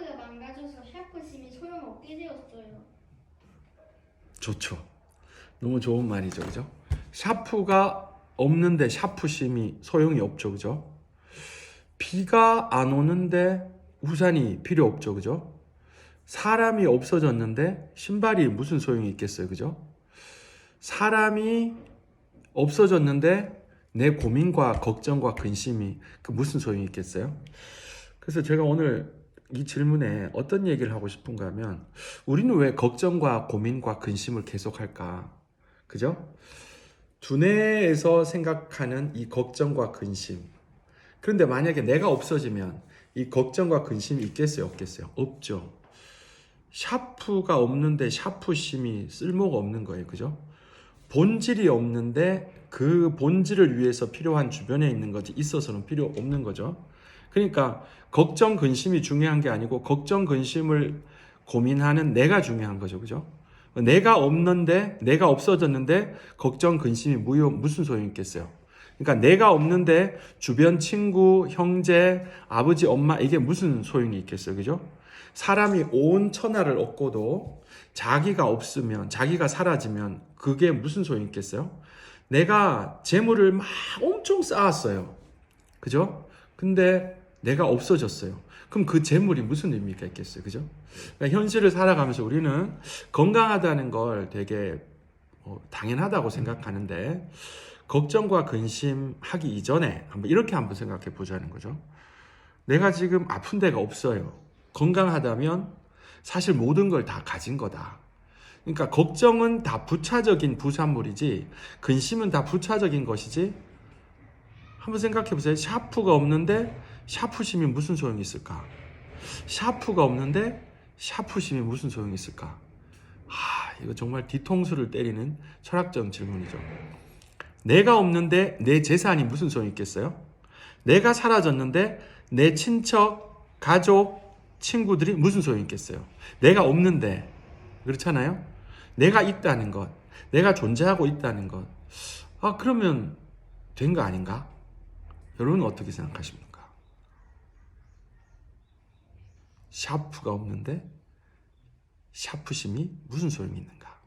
샤프가 망가져서 샤프 심이 소용없게 되었어요. 좋죠. 너무 좋은 말이죠, 그죠? 샤프가 없는데 샤프심이 소용이 없죠, 그죠? 비가 안 오는데 우산이 필요 없죠, 그죠? 사람이 없어졌는데 신발이 무슨 소용이 있겠어요, 그죠? 사람이 없어졌는데 내 고민과 걱정과 근심이 그 무슨 소용이 있겠어요? 그래서 제가 오늘 이 질문에 어떤 얘기를 하고 싶은가 하면 우리는 왜 걱정과 고민과 근심을 계속할까? 그죠? 두뇌에서 생각하는 이 걱정과 근심. 그런데 만약에 내가 없어지면 이 걱정과 근심이 있겠어요? 없겠어요? 없죠. 샤프가 없는데 샤프심이 쓸모가 없는 거예요. 그죠? 본질이 없는데 그 본질을 위해서 필요한 주변에 있는 거지 있어서는 필요 없는 거죠. 그러니까 걱정 근심이 중요한 게 아니고 걱정 근심을 고민하는 내가 중요한 거죠. 그죠? 내가 없는데 내가 없어졌는데 걱정 근심이 무효 무슨 소용이 있겠어요? 그러니까 내가 없는데 주변 친구, 형제, 아버지, 엄마 이게 무슨 소용이 있겠어요. 그죠? 사람이 온 천하를 얻고도 자기가 없으면 자기가 사라지면 그게 무슨 소용이 있겠어요? 내가 재물을 막 엄청 쌓았어요. 그죠? 근데 내가 없어졌어요. 그럼 그 재물이 무슨 의미가 있겠어요? 그죠? 그러니까 현실을 살아가면서 우리는 건강하다는 걸 되게 어, 당연하다고 생각하는데 걱정과 근심하기 이전에 한번 이렇게 한번 생각해 보자는 거죠. 내가 지금 아픈 데가 없어요. 건강하다면 사실 모든 걸 다 가진 거다. 그러니까 걱정은 다 부차적인 부산물이지 근심은 다 부차적인 것이지 한번 생각해 보세요. 샤프가 없는데 샤프심이 무슨 소용이 있을까? 샤프가 없는데 샤프심이 무슨 소용이 있을까? 아, 이거 정말 뒤통수를 때리는 철학적 질문이죠. 내가 없는데 내 재산이 무슨 소용이 있겠어요? 내가 사라졌는데 내 친척, 가족, 친구들이 무슨 소용이 있겠어요? 내가 없는데 그렇잖아요? 내가 있다는 것, 내가 존재하고 있다는 것. 아, 그러면 된 거 아닌가? 여러분 어떻게 생각하십니까? 샤프가 없는데 샤프심이 무슨 소용이 있는가?